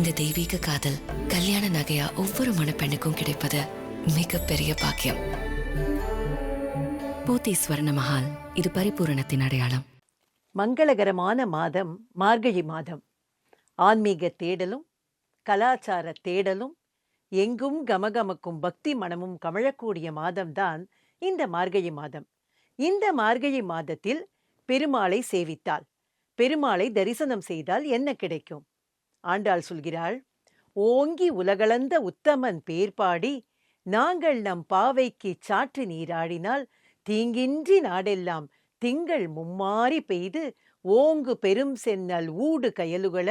இந்த தெய்வீக காதல் கல்யாண நகையா ஒவ்வொரு மணப்பெண்ணுக்கும் கிடைப்பது மிகப்பெரிய பாக்கியம். போத்தி ஸ்வர்ண மஹால் இது பரிபூரணத்தின் அடையாளம். மங்களகரமான மாதம் மார்கழி மாதம். ஆன்மீக தேடலும் கலாச்சார தேடலும் எங்கும் கமகமக்கும் பக்தி மனமும் கமழக்கூடிய மாதம்தான் இந்த மார்கழி மாதம். இந்த மார்கழி மாதத்தில் பெருமாளை சேவித்தால் பெருமாளை தரிசனம் செய்தால் என்ன கிடைக்கும்? ஆண்டாள் சொல்கிறாள் ஓங்கி உலகளந்த உத்தமன் பேர் பாடி நாங்கள் நம் பாவைக்கு சாற்று நீராடினால் தீங்கின்றி நாடெல்லாம் திங்கள் மும்மாறி பெய்து ஓங்கு பெரும் சென்னல் ஊடு கயலுகள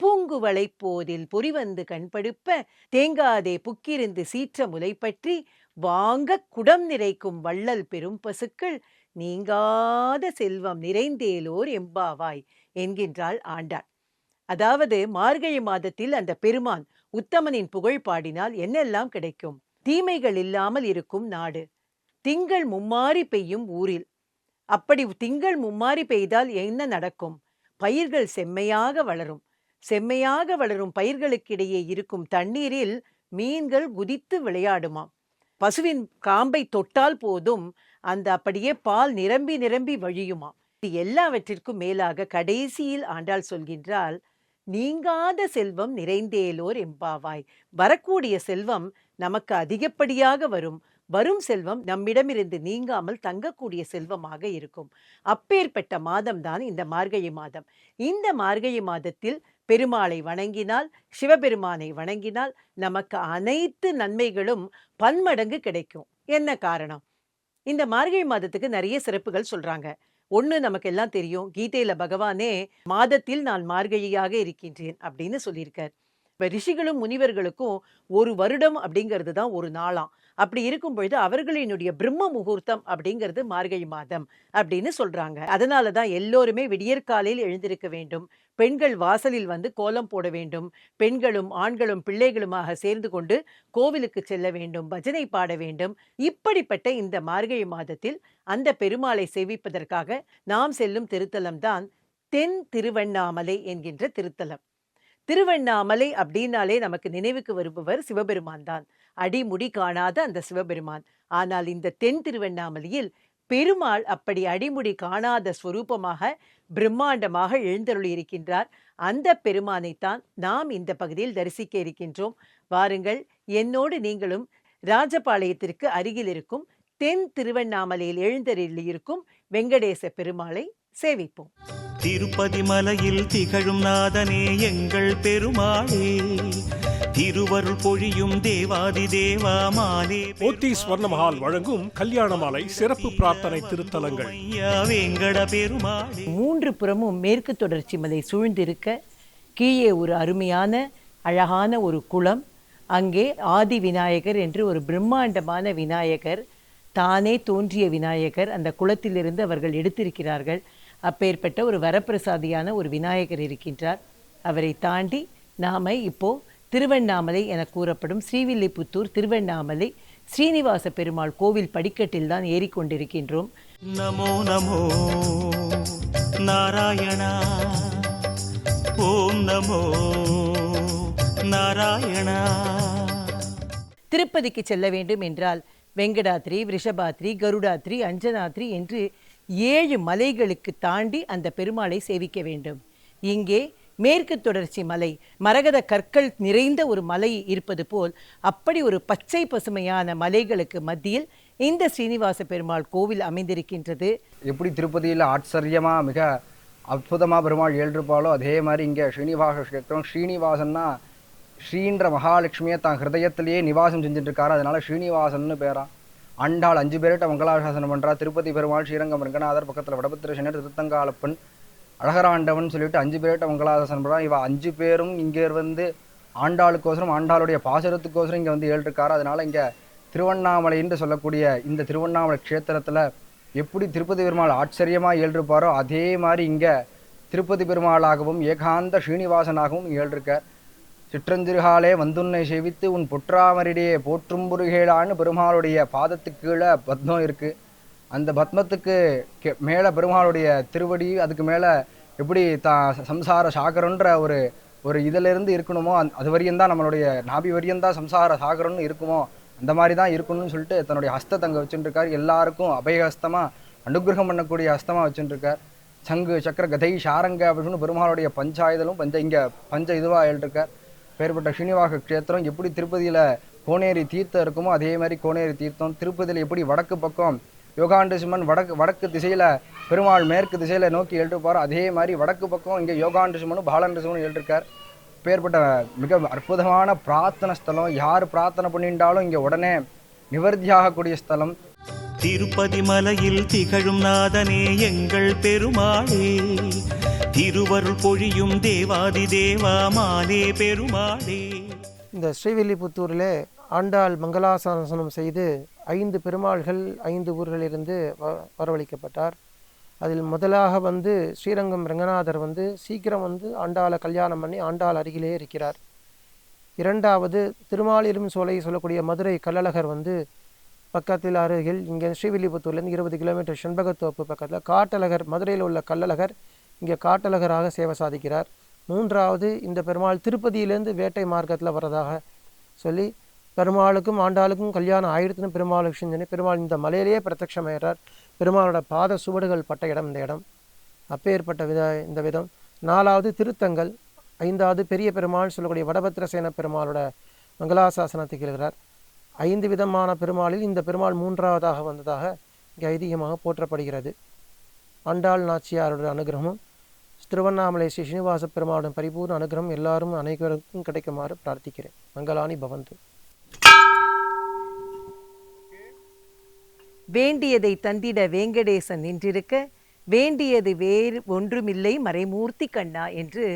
பூங்குவளை போதில் பொறிவந்து கண்படுப்ப தேங்காதே புக்கிருந்து சீற்ற முலைப்பற்றி வாங்கக் குடம் நிறைக்கும் வள்ளல் பெரும் பசுக்கள் நீங்காத செல்வம் நிறைந்தேலோர் எம்பாவாய் என்கின்றாள் ஆண்டாள். அதாவது மார்கழி மாதத்தில் அந்த பெருமான் உத்தமனின் புகழ் பாடினால் என்னெல்லாம் கிடைக்கும்? தீமைகள் இல்லாமல் இருக்கும் நாடு. திங்கள் மும்மாரி பெய்யும் ஊரில். அப்படி திங்கள் மும்மாரி பெய்தால் என்ன நடக்கும்? பயிர்கள் செம்மையாக வளரும். செம்மையாக வளரும் பயிர்களுக்கிடையே இருக்கும் தண்ணீரில் மீன்கள் குதித்து விளையாடுமாம். பசுவின் காம்பை தொட்டால் போதும் அந்த அப்படியே பால் நிரம்பி நிரம்பி வழியுமாம். இது எல்லாவற்றிற்கும் மேலாக கடைசியில் ஆண்டாள் சொல்கின்றால் நீங்காத செல்வம் நிறைந்தேலோர் எம்பாவாய் வரக்கூடிய செல்வம் நமக்கு அதிகப்படியாக வரும். வரும் செல்வம் நம்மிடமிருந்து நீங்காமல் தங்கக்கூடிய செல்வமாக இருக்கும். அப்பேற்பட்ட மாதம்தான் இந்த மார்கழி மாதம். இந்த மார்கழி மாதத்தில் பெருமாளை வணங்கினால் சிவபெருமானை வணங்கினால் நமக்கு அனைத்து நன்மைகளும் பன்மடங்கு கிடைக்கும். என்ன காரணம்? இந்த மார்கழி மாதத்துக்கு நிறைய சிறப்புகள் சொல்றாங்க. ஒன்று நமக்கு எல்லாம் தெரியும். கீதையில பகவானே மாதத்தில் நான் மார்கழியாக இருக்கின்றேன் அப்படின்னு சொல்லியிருக்கார். இப்போ ரிஷிகளும் முனிவர்களுக்கும் ஒரு வருடம் அப்படிங்கிறது தான் ஒரு நாளாம் அப்படி இருக்கும் பொழுது அவர்களினுடைய பிரம்ம முகூர்த்தம் அப்படிங்கிறது மார்கழி மாதம் அப்படின்னு சொல்றாங்க. அதனால தான் எல்லோருமே விடியற்காலையில் எழுந்திருக்க வேண்டும். பெண்கள் வாசலில் வந்து கோலம் போட வேண்டும். பெண்களும் ஆண்களும் பிள்ளைகளுமாக சேர்ந்து கொண்டு கோவிலுக்கு செல்ல வேண்டும். பஜனை பாட வேண்டும். இப்படிப்பட்ட இந்த மார்கழி மாதத்தில் அந்த பெருமாளை சேவிப்பதற்காக நாம் செல்லும் திருத்தலம் தான் தென் திருவண்ணாமலை என்கின்ற திருத்தலம். திருவண்ணாமலை அப்படின்னாலே நமக்கு நினைவுக்கு வருபவர் சிவபெருமான் தான். அடிமுடி காணாத அந்த சிவபெருமான். ஆனால் இந்த தென் திருவண்ணாமலையில் பெருமாள் அப்படி அடிமுடி காணாத ஸ்வரூபமாக பிரம்மாண்டமாக எழுந்தருளி இருக்கின்றார். அந்த பெருமானைத்தான் நாம் இந்த பகுதியில் தரிசிக்க இருக்கின்றோம். வாருங்கள் என்னோடு நீங்களும் ராஜபாளையத்திற்கு அருகில் இருக்கும் தென் திருவண்ணாமலையில் எழுந்தருளி இருக்கும் வெங்கடேச பெருமாளை சேவிப்போம். திருப்பதி மலையில் திகழும் நாதனே எங்கள் பெருமாளே. திருவருள் பொழியும் தேவாதி தேவா மாலே போத்தி ஸ்வர்ணமஹால் வழங்கும் கல்யாண மாலை சிறப்பு பிரார்த்தனை திருத்தலங்கள். வேங்கட பெருமாளே. மூன்று புறமும் மேற்கு தொடர்ச்சி மலை சூழ்ந்திருக்க கீழே ஒரு அருமையான அழகான ஒரு குளம் அங்கே ஆதி விநாயகர் என்று ஒரு பிரம்மாண்டமான விநாயகர் தானே தோன்றிய விநாயகர் அந்த குளத்திலிருந்து அவர்கள் எடுத்திருக்கிறார்கள். அப்பேற்பட்ட ஒரு வரப்பிரசாதியான ஒரு விநாயகர் இருக்கின்றார். அவரை தாண்டி நாம இப்போ திருவண்ணாமலை என கூறப்படும் ஸ்ரீவில்லிபுத்தூர் திருவண்ணாமலை ஸ்ரீனிவாச பெருமாள் கோவில் படிக்கட்டில் தான் ஏறிக்கொண்டிருக்கின்றோம் நமோ நமோ நாராயணா. ஓம் நமோ நாராயணா. திருப்பதிக்கு செல்ல வேண்டும் என்றால் வெங்கடாத்ரி ரிஷபாத்ரி கருடாத்ரி அஞ்சனாத்ரி என்று ஏழு மலைகளுக்கு தாண்டி அந்த பெருமாளை சேவிக்க வேண்டும். இங்கே மேற்கு தொடர்ச்சி மலை மரகத கற்கள் நிறைந்த ஒரு மலை இருப்பது போல் அப்படி ஒரு பச்சை பசுமையான மலைகளுக்கு மத்தியில் இந்த ஸ்ரீனிவாச பெருமாள் கோவில் அமைந்திருக்கின்றது. எப்படி திருப்பதியில் ஆச்சரியமாக மிக அற்புதமாக பெருமாள் ஏழ்ருப்பாளோ அதே மாதிரி இங்கே ஸ்ரீனிவாச கஷேத்திரம் ஸ்ரீனிவாசன்னா ஸ்ரீன்ற மகாலட்சுமியை தான் ஹிருதயத்திலேயே நிவாசம் செஞ்சுட்டு இருக்காரு அதனால ஸ்ரீனிவாசன்னு பேரான் ஆண்டாள் அஞ்சு பேர்கிட்ட மங்களாசாசனம் பண்றா. திருப்பதி பெருமாள் ஸ்ரீரங்கம் ரங்கநாதர் பக்கத்தில் வடபத்திரசனர் திருத்தங்காலப்பன் அழகராண்டவன் சொல்லிட்டு அஞ்சு பேர்கிட்ட மங்களாசாசனம் பண்றான் இவ அஞ்சு பேரும் இங்கே வந்து ஆண்டாளுக்கோசரம் ஆண்டாளுடைய பாசுரத்துக்கோசரம் இங்கே வந்து ஏழ்ருக்காரு. அதனால இங்கே திருவண்ணாமலை என்று சொல்லக்கூடிய இந்த திருவண்ணாமலை க்ஷேத்திரத்தில் எப்படி திருப்பதி பெருமாள் ஆச்சரியமாக ஏழ்ருப்பாரோ அதே மாதிரி இங்கே திருப்பதி பெருமாளாகவும் ஏகாந்த ஸ்ரீனிவாசனாகவும் ஏழ்ருக்கார். சிற்றஞ்சிறுகாலே வந்துன்னை சேவித்து உன் பொற்றாமரிடையே போற்றும் புருகேளான்னு பெருமாளுடைய பாதத்துக்கு கீழே பத்மம் இருக்குது அந்த பத்மத்துக்கு கே மேலே பெருமாளுடைய திருவடி அதுக்கு மேலே எப்படி தா சம்சார சாகரன்ற ஒரு ஒரு இதிலிருந்து இருக்கணுமோ அந் அது வரையும் தான் நம்மளுடைய நாபி வரையும் தான் சம்சார சாகரம்னு இருக்குமோ அந்த மாதிரி தான் இருக்கணும்னு சொல்லிட்டு தன்னுடைய ஹஸ்தத்தை அங்கே வச்சுட்டுருக்கார் எல்லாருக்கும் அபயஹஸ்தமாக அனுகிரகம் பண்ணக்கூடிய ஹஸ்தமாக வச்சுட்டுருக்கார் சங்கு சக்கர கதை ஷாரங்க அப்படின்னு பெருமாளுடைய பஞ்சாயுதலும் பஞ்ச இங்கே பஞ்ச இதுவாக எழுதிருக்கார் பேர்பட்ட ஸ்ரீனிவாக க்ஷேத்திரம் எப்படி திருப்பதியில் கோனேரி தீர்த்தம் இருக்குமோ அதே மாதிரி கோனேரி தீர்த்தம் திருப்பதியில் எப்படி வடக்கு பக்கம் யோகாண்டு சிம்மன் வடக்கு வடக்கு திசையில் பெருமாள் மேற்கு திசையில் நோக்கி எழுதிருப்பாரோ அதே மாதிரி வடக்கு பக்கம் இங்கே யோகாண்டு சிம்மனும் பாலாண்டு சிம்மனும் எழுதிருக்கார் பேர்பட்ட மிக அற்புதமான பிரார்த்தனை ஸ்தலம். யார் பிரார்த்தனை பண்ணிட்டாலும் இங்கே உடனே நிவர்த்தியாகக்கூடிய ஸ்தலம். திருப்பதி மலையில் திகழும் நாதனே எங்கள் பெருமாளே. திருவருள் பொழியும் தேவாதி தேவா மாலே பெருமாளே. இந்த ஸ்ரீவில்லிபுத்தூரில் ஆண்டாள் மங்களாசாசனம் செய்து ஐந்து பெருமாள்கள் ஐந்து ஊர்களிலிருந்து வ வரவழைக்கப்பட்டார். அதில் முதலாக வந்து ஸ்ரீரங்கம் ரங்கநாதர் வந்து சீக்கிரம் வந்து ஆண்டாளை கல்யாணம் பண்ணி ஆண்டாள் அருகிலே இருக்கிறார். இரண்டாவது திருமாலிரும் சோலை சொல்லக்கூடிய மதுரை கள்ளழகர் வந்து பக்கத்தில் அருகில் இங்கே ஸ்ரீவில்லிபுத்தூர்லேருந்து இருபது கிலோமீட்டர் செண்பகத்தோப்பு பக்கத்தில் காட்டழகர் மதுரையில் உள்ள கள்ளழகர் இங்கே காட்டழகராக சேவை சாதிக்கிறார். மூன்றாவது இந்த பெருமாள் திருப்பதியிலேருந்து வேட்டை மார்க்கத்தில் வர்றதாக சொல்லி பெருமாளுக்கும் ஆண்டாளுக்கும் கல்யாணம் ஆயிடுத்துன்னு பெருமாள் விஷயம் சொல்லி பெருமாள் இந்த மலையிலேயே பிரத்யட்சமாயிறார் பெருமாளோட பாத சுவடுகள் பட்ட இடம் இந்த இடம். அப்பேற்பட்ட வித இந்த விதம். நாலாவது திருத்தங்கள். ஐந்தாவது பெரிய பெருமாள் சொல்லக்கூடிய வடபத்திரசேன பெருமாளோட மங்களாசாசனத்துக்கு எழுகிறார் ஐந்து விதமான பெருமாளில் இந்த பெருமாள் மூன்றாவதாக வந்ததாக இங்கே ஐதீகமாக போற்றப்படுகிறது. ஆண்டாள் நாச்சியாரோட அனுகிரகமும் திருவண்ணாமலை ஸ்ரீ ஸ்ரீனிவாச பெருமாளுடன் பரிபூர்ண அனுகிரகம் எல்லாரும் அனைவருக்கும் கிடைக்குமாறு பிரார்த்திக்கிறேன். மங்களானி பவந்து. வேண்டியதை தந்திட வேங்கடேசன் நின்றிருக்க வேண்டியது வேறு ஒன்றுமில்லை மறைமூர்த்தி கண்ணா என்று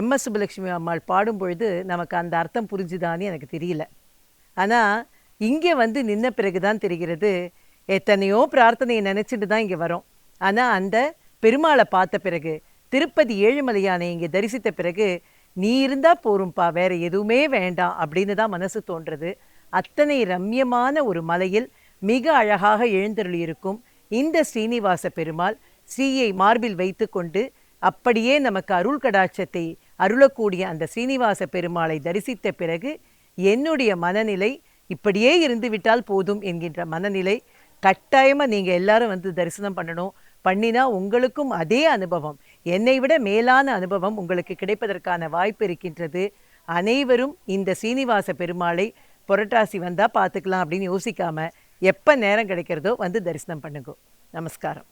எம் எஸ் சுப்புலட்சுமி அம்மாள் பாடும் பொழுது நமக்கு அந்த அர்த்தம் புரிஞ்சுதான்னு எனக்கு தெரியல. ஆனால் இங்கே வந்து நின்ன பிறகு தான் தெரிகிறது. எத்தனையோ பிரார்த்தனையை நினச்சிட்டு தான் இங்கே வரோம். ஆனால் அந்த பெருமாளை பார்த்த பிறகு திருப்பதி ஏழுமலையானை இங்கே தரிசித்த பிறகு நீ இருந்தா போரும்பா வேற எதுவுமே வேண்டாம் அப்படின்னு தான் மனசு தோன்றது. அத்தனை ரம்யமான ஒரு மலையில் மிக அழகாக எழுந்தருளியிருக்கும் இந்த ஸ்ரீனிவாச பெருமாள் ஸ்ரீயை மார்பில் வைத்து கொண்டு அப்படியே நமக்கு அருள் கடாட்சத்தை அருளக்கூடிய அந்த ஸ்ரீனிவாச பெருமாளை தரிசித்த பிறகு என்னுடைய மனநிலை இப்படியே இருந்து விட்டால் போதும் என்கின்ற மனநிலை கட்டாயமாக நீங்கள் எல்லாரும் வந்து தரிசனம் பண்ணணும். பண்ணினா உங்களுக்கும் அதே அனுபவம். என்னை விட மேலான அனுபவம் உங்களுக்கு கிடைப்பதற்கான வாய்ப்பு இருக்கின்றது. அனைவரும் இந்த சீனிவாச பெருமாளை புரட்டாசி வந்தால் பார்த்துக்கலாம் அப்படின்னு யோசிக்காம எப்போ நேரம் கிடைக்கிறதோ வந்து தரிசனம் பண்ணுங்க. நமஸ்காரம்.